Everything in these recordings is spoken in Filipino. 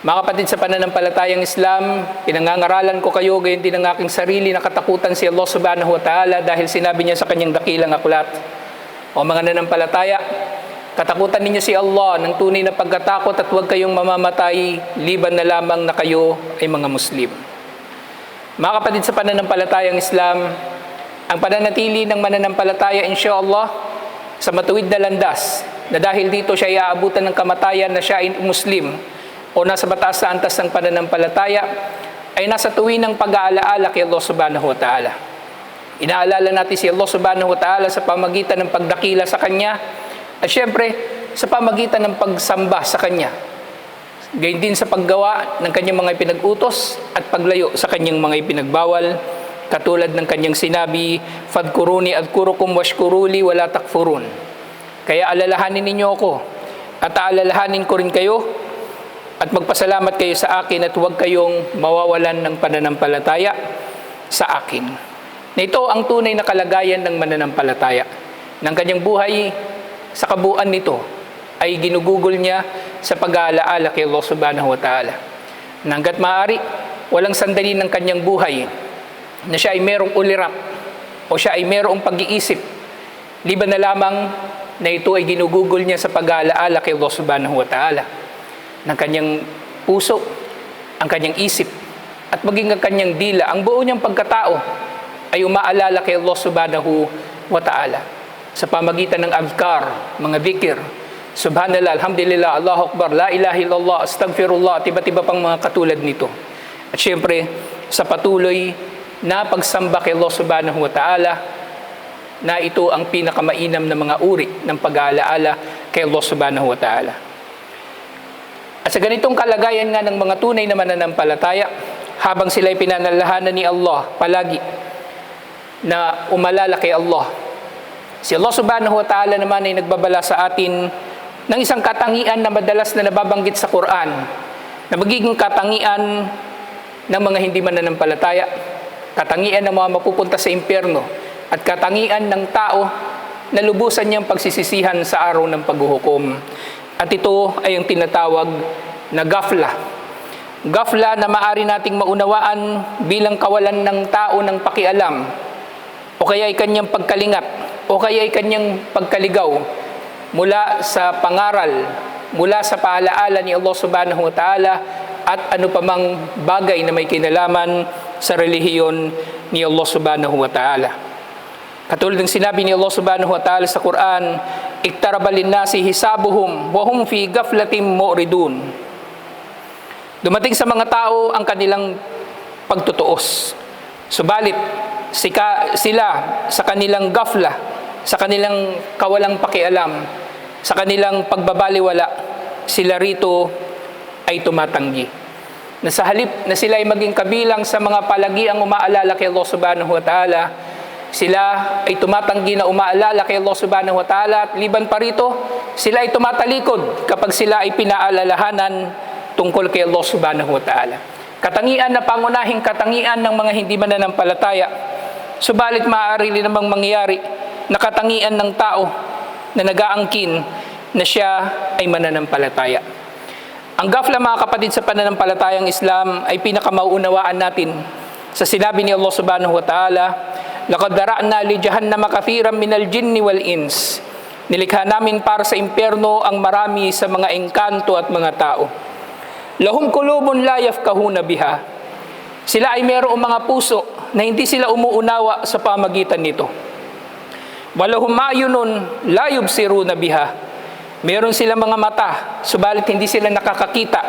Mga kapatid sa pananampalatayang Islam, pinangangaralan ko kayo gayon din ang aking sarili na katakutan si Allah subhanahu wa ta'ala dahil sinabi niya sa kanyang dakilang aklat. O mga nanampalataya, katakutan ninyo si Allah ng tunay na pagkatakot at huwag kayong mamamatay liban na lamang na kayo ay mga Muslim. Mga kapatid sa pananampalatayang Islam, ang pananatili ng mananampalataya insya Allah sa matuwid na landas na dahil dito siya iaabutan ng kamatayan na siya ay Muslim o nasa batas sa antas ng pananampalataya ay nasa tuwi ng pag-aalaala kay Allah subhanahu wa ta'ala. Inaalala natin si Allah subhanahu wa ta'ala sa pamagitan ng pagdakila sa Kanya at syempre sa pamagitan ng pagsamba sa Kanya. Gayun din sa paggawa ng Kanyang mga ipinag-utos at paglayo sa Kanyang mga ipinagbawal katulad ng Kanyang sinabi, Fadkuruni adkurukum washkuruli wala takfurun. Kaya alalahanin ninyo ako at aalalahanin ko rin kayo at magpasalamat kayo sa akin at huwag kayong mawawalan ng pananampalataya sa akin. Na ito ang tunay na kalagayan ng mananampalataya. Ng kanyang buhay sa kabuuan nito ay ginugugol niya sa pag-aalaala kay Allah subhanahu wa ta'ala. Nanggat maaari, walang sandali ng kanyang buhay na siya ay merong ulirap o siya ay merong pag-iisip. Liban na lamang na ito ay ginugugol niya sa pag-aalaala kay Allah subhanahu wa ta'ala ng kanyang puso, ang kanyang isip, at maging ang kanyang dila, ang buo niyang pagkatao ay umaalala kay Allah subhanahu wa ta'ala sa pamagitan ng adhkar, mga dhikr, subhanallah, alhamdulillah, Allahu Akbar, la ilaha illallah, astagfirullah, at iba't iba pang mga katulad nito. At syempre, sa patuloy na pagsamba kay Allah subhanahu wa ta'ala, na ito ang pinakamainam na mga uri ng pag-aalaala kay Allah subhanahu wa ta'ala. At sa ganitong kalagayan nga ng mga tunay na mananampalataya, habang sila'y pinanalahanan ni Allah palagi na umalala kay Allah. Si Allah subhanahu wa ta'ala naman ay nagbabala sa atin ng isang katangian na madalas na nababanggit sa Quran na magiging katangian ng mga hindi mananampalataya, katangian ng mga mapupunta sa impyerno, at katangian ng tao na lubusan niyang pagsisisihan sa araw ng paghuhukom. At ito ay ang tinatawag na gafla. Gafla na maari nating maunawaan bilang kawalan ng tao ng pakialam o kaya ay kanyang pagkalingat o kaya ay kanyang pagkaligaw mula sa pangaral, mula sa paalaala ni Allah subhanahu wa ta'ala at ano pa mang bagay na may kinalaman sa relihiyon ni Allah subhanahu wa ta'ala. Katulad ng sinabi ni Allah subhanahu wa ta'ala sa Quran, iktaraba linnasi hisabuhum wa hum fi gaflatim mu'ridun. Dumating sa mga tao ang kanilang pagtutuos. Subalit, sika, sila sa kanilang gafla, sa kanilang kawalang pakialam, sa kanilang pagbabaliwala, sila rito ay tumatanggi. Na sa halip na sila ay maging kabilang sa mga palagiang umaalala kay Allah subhanahu wa ta'ala, sila ay tumatanggi na umaalala kay Allah subhanahu wa ta'ala at liban pa rito, sila ay tumatalikod kapag sila ay pinaalalahanan tungkol kay Allah subhanahu wa ta'ala. Katangian na pangunahing katangian ng mga hindi mananampalataya, subalit maaari rin namang mangyari na katangian ng tao na nagaangkin na siya ay mananampalataya. Ang gafla mga kapatid sa pananampalatayang Islam ay pinakamauunawaan natin sa sinabi ni Allah subhanahu wa ta'ala, Laqad dara'na li jahannama kathiran minal jinni wal ins. Nilikha namin para sa impyerno ang marami sa mga engkanto at mga tao. Lahum kulubun la yafkahuna biha. Sila ay mayroong mga puso na hindi sila umuunawa sa pamagitan nito. Walahum ayunun la yubsiruna biha. Meron sila mga mata, subalit hindi sila nakakakita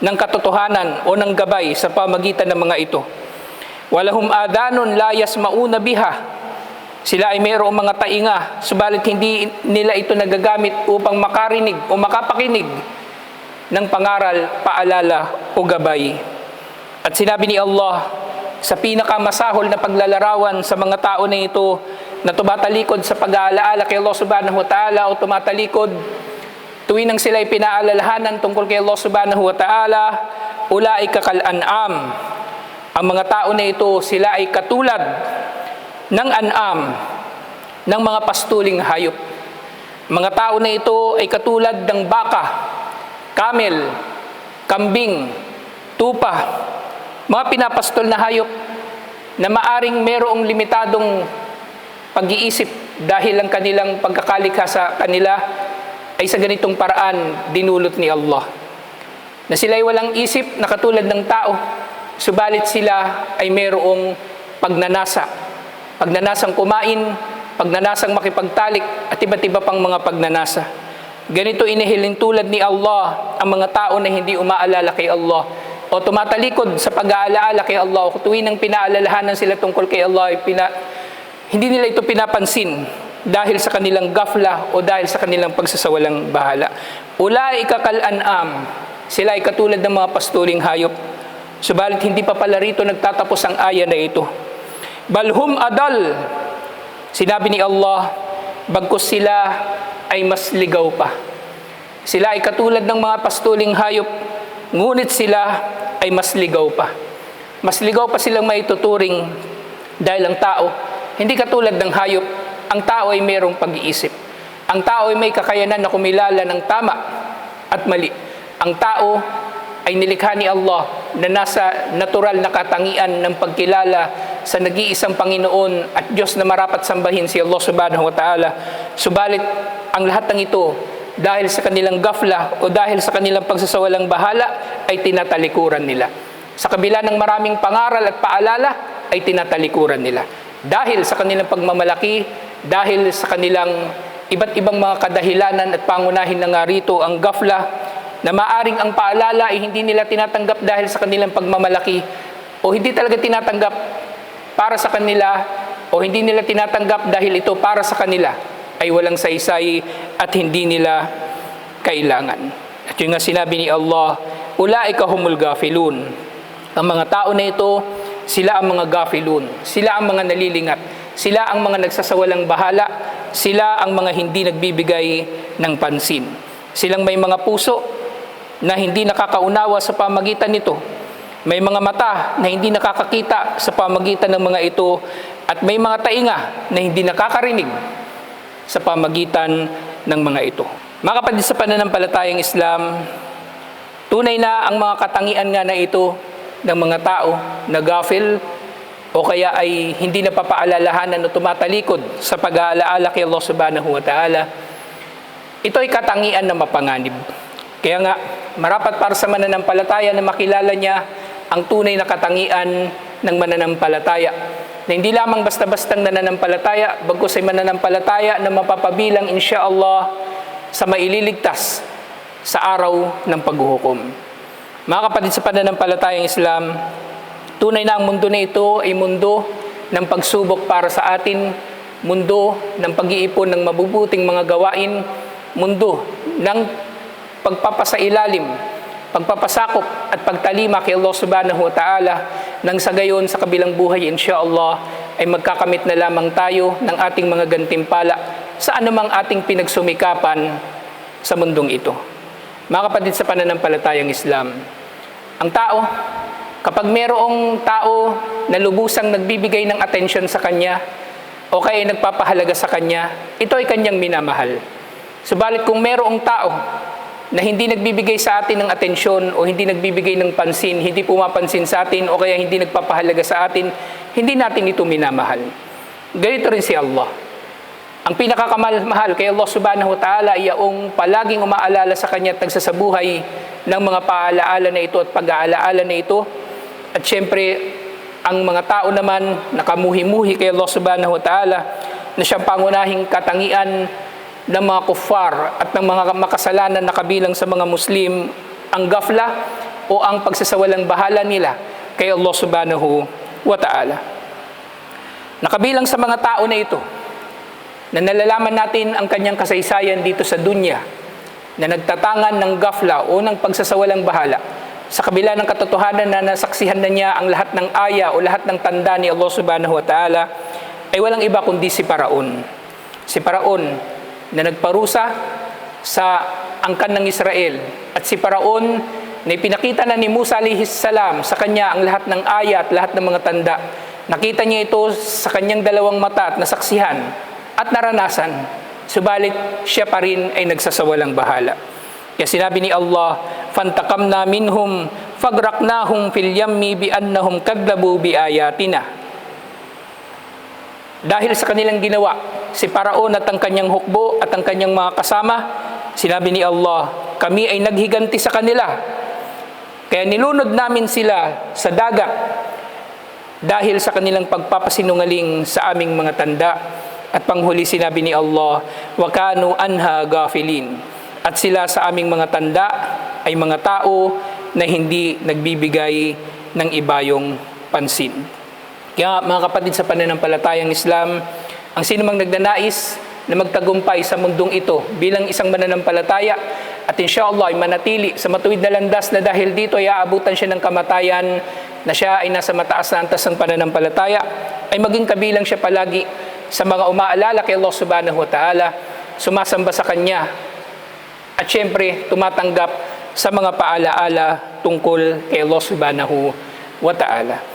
ng katotohanan o ng gabay sa pamagitan ng mga ito. Walahum adanun la yasmauna biha. Sila ay mayroong mga tainga, subalit hindi nila ito nagagamit upang makarinig o makapakinig ng pangaral, paalala o gabay. At sinabi ni Allah sa pinakamasahol na paglalarawan sa mga tao na ito na tumatalikod sa pag-aalaala kay Allah subhanahu wa ta'ala o tumatalikod tuwing nang sila ay pinaalalahanan tungkol kay Allah subhanahu wa ta'ala ulai kakal-an'am ang mga tao na ito sila ay katulad ng an'am ng mga pastuling hayop mga tao na ito ay katulad ng baka camel kambing, tupa, mga pinapastol na hayop na maaring merong limitadong pag-iisip dahil ang kanilang pagkakalikha sa kanila ay sa ganitong paraan dinulot ni Allah. Na sila ay walang isip na katulad ng tao, subalit sila ay merong pagnanasa. Pagnanasang kumain, pagnanasang makipagtalik, at iba't iba pang mga pagnanasa. Ganito inihilin tulad ni Allah ang mga tao na hindi umaalala kay Allah o tumatalikod sa pag-aalaala kay Allah o tuwing nang pinaalalahanan sila tungkol kay Allah ay pina, hindi nila ito pinapansin dahil sa kanilang gafla o dahil sa kanilang pagsasawalang bahala. Ulay kal an'am, sila ay katulad ng mga pastuling hayop. Subalit hindi pa pala rito nagtatapos ang aya na ito. Balhum adal, sinabi ni Allah, bagkus sila ay mas ligaw pa. Sila ay katulad ng mga pastuling hayop, ngunit sila ay mas ligaw pa. Mas ligaw pa silang maituturing dahil ang tao, hindi katulad ng hayop, ang tao ay mayroong pag-iisip. Ang tao ay may kakayanan na kumilala ng tama at mali. Ang tao ay nilikha ni Allah na nasa natural na katangian ng pagkilala sa nag-iisang Panginoon at Diyos na marapat sambahin si Allah subhanahu wa ta'ala. Subalit, ang lahat ng ito, dahil sa kanilang gafla o dahil sa kanilang pagsasawalang bahala, ay tinatalikuran nila. Sa kabila ng maraming pangaral at paalala, ay tinatalikuran nila. Dahil sa kanilang pagmamalaki, dahil sa kanilang iba't ibang mga kadahilanan at pangunahin na nga rito ang gafla, na maaring ang paalala ay hindi nila tinatanggap dahil sa kanilang pagmamalaki o hindi talaga tinatanggap para sa kanila o hindi nila tinatanggap dahil ito para sa kanila ay walang saysay at hindi nila kailangan. At yung nga sinabi ni Allah, Ulaika humul gafilun. Ang mga tao na ito, sila ang mga gafilun. Sila ang mga nalilingat. Sila ang mga nagsasawalang bahala. Sila ang mga hindi nagbibigay ng pansin. Silang may mga puso na hindi nakakaunawa sa pamagitan nito. May mga mata na hindi nakakakita sa pamagitan ng mga ito at may mga tainga na hindi nakakarinig sa pamagitan ng mga ito. Mga kapatid sa pananampalatayang Islam, tunay na ang mga katangian nga na ito ng mga tao na gafil o kaya ay hindi napapaalalahanan o tumatalikod sa pag-aalaala kay Allah subhanahu wa ta'ala, ito ay katangian na mapanganib. Kaya nga, marapat para sa mananampalataya na makilala niya ang tunay na katangian ng mananampalataya. Na hindi lamang basta-bastang nananampalataya, bagkus ay mananampalataya na mapapabilang insya Allah sa maililigtas sa araw ng paghuhukom. Mga kapatid sa pananampalatayang Islam, tunay na ang mundo na ito ay mundo ng pagsubok para sa atin, mundo ng pag-iipon ng mabubuting mga gawain, mundo ng pagpapasailalim, pagpapasakop at pagtalima kay Allah subhanahu wa ta'ala nang sa gayon sa kabilang buhay insya Allah ay magkakamit na lamang tayo ng ating mga gantimpala sa anumang ating pinagsumikapan sa mundong ito. Mga kapatid sa pananampalatayang Islam, ang tao, kapag mayroong tao na lubusang nagbibigay ng atensyon sa kanya o kaya nagpapahalaga sa kanya, ito ay kanyang minamahal. Subalit kung mayroong tao na hindi nagbibigay sa atin ng atensyon o hindi nagbibigay ng pansin, hindi pumapansin sa atin o kaya hindi nagpapahalaga sa atin, hindi natin ito minamahal. Ganito rin si Allah. Ang pinakakamahal kay Allah subhanahu wa ta'ala ay yung palaging umaalala sa kanya at nagsasabuhay ng mga paalaala na ito at pag-aalaala na ito. At syempre, ang mga tao naman nakamuhi-muhi kay Allah subhanahu wa ta'ala na siyang pangunahing katangian ng mga kuffar at ng mga makasalanan na kabilang sa mga Muslim ang gafla o ang pagsasawalang bahala nila kay Allah subhanahu wa ta'ala. Nakabilang sa mga tao na ito, na nalalaman natin ang kanyang kasaysayan dito sa dunya, na nagtatangan ng gafla o ng pagsasawalang bahala, sa kabila ng katotohanan na nasaksihan na niya ang lahat ng aya o lahat ng tanda ni Allah subhanahu wa ta'ala, ay walang iba kundi si Paraon. Si Paraon na nagparusa sa angkan ng Israel. At si Paraon na ipinakita na ni Musa alihis salam sa kanya ang lahat ng ayat, lahat ng mga tanda. Nakita niya ito sa kanyang dalawang mata at nasaksihan at naranasan. Subalit siya pa rin ay nagsasawalang bahala. Kaya sinabi ni Allah, "Fantakamna minhum fagraknahum fil yammi bi annahum kadzabu bi ayatina." Dahil sa kanilang ginawa, si Paraon at ang kanyang hukbo at ang kanyang mga kasama, sinabi ni Allah, kami ay naghiganti sa kanila. Kaya nilunod namin sila sa dagat dahil sa kanilang pagpapasinungaling sa aming mga tanda. At panghuli sinabi ni Allah, wakanu anha gafilin. At sila sa aming mga tanda ay mga tao na hindi nagbibigay ng ibayong pansin. Kaya mga kapatid sa pananampalatayang Islam, ang sinumang nagnanais na magtagumpay sa mundong ito bilang isang mananampalataya at inshallah ay manatili sa matuwid na landas na dahil dito ay aabutan siya ng kamatayan na siya ay nasa mataas na antas ng pananampalataya ay maging kabilang siya palagi sa mga umaalala kay Allah subhanahu wa ta'ala sumasamba sa Kanya at syempre tumatanggap sa mga paalaala tungkol kay Allah subhanahu wa ta'ala.